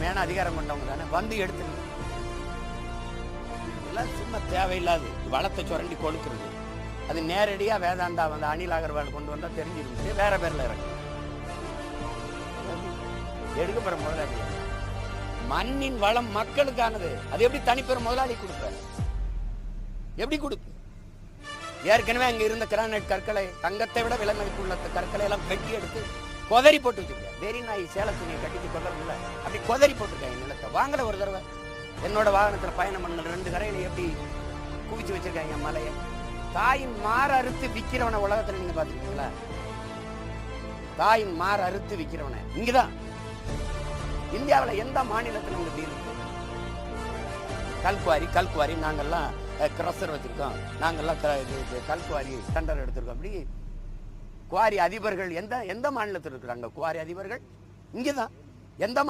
மேன அதிகாரம் கொண்டவங்க தானே வந்து எடுத்து இதெல்லாம் சும்மா தேவையில்லாது. வளத்தை சுரண்டி கொடுக்கிறது அது நேரடியா வேதாந்தா வந்து அனில் அகர்வால் கொண்டு வந்தா தெரிஞ்சிருந்துச்சு வேற பேர்ல இறங்கு எடுக்க முதலாளி. மண்ணின் வளம் மக்களுக்கானது. அது எப்படி தனிப்பெரும் முதலாளி கொடுப்பாரு எப்படி கொடுக்கும் ஏற்கனவே அங்க இருந்த கிரானைட் கற்களை தங்கத்தை விட விலை மதிப்புள்ள கற்களை எல்லாம் வெட்டி எடுத்து கொதறி போட்டு வச்சிருக்கேன் வெறி நாய் சேல கட்டிட்டு கொதறல அப்படி கொதறி போட்டிருக்காங்க நிலத்தை. வாங்கல ஒரு தடவை. என்னோட வாகனத்துல பயணம் பண்ண ரெண்டு கரையில எப்படி குவிச்சு வச்சிருக்காங்க மலையை. தாயின் மாற அறுத்து விக்கிறவனை உலகத்துல நீங்க பாத்துருக்கீங்களா தாயின் மாற அறுத்து விக்கிறவனை. இங்கதான். இந்தியாவுல எந்த மாநிலத்துல உங்களுக்கு இருக்கு? கல்குவாரி கல்குவாரி நாங்கெல்லாம் கிரஷர் வச்சிருக்கோம். நாங்கெல்லாம் கல்குவாரி டெண்டர் எடுத்திருக்கோம். அப்படி குவாரி அதிபர்கள் எந்த எந்த மாநிலத்தில் இருக்கிறாங்க? குவாரி அதிபர்கள் இங்கே தான் எந்த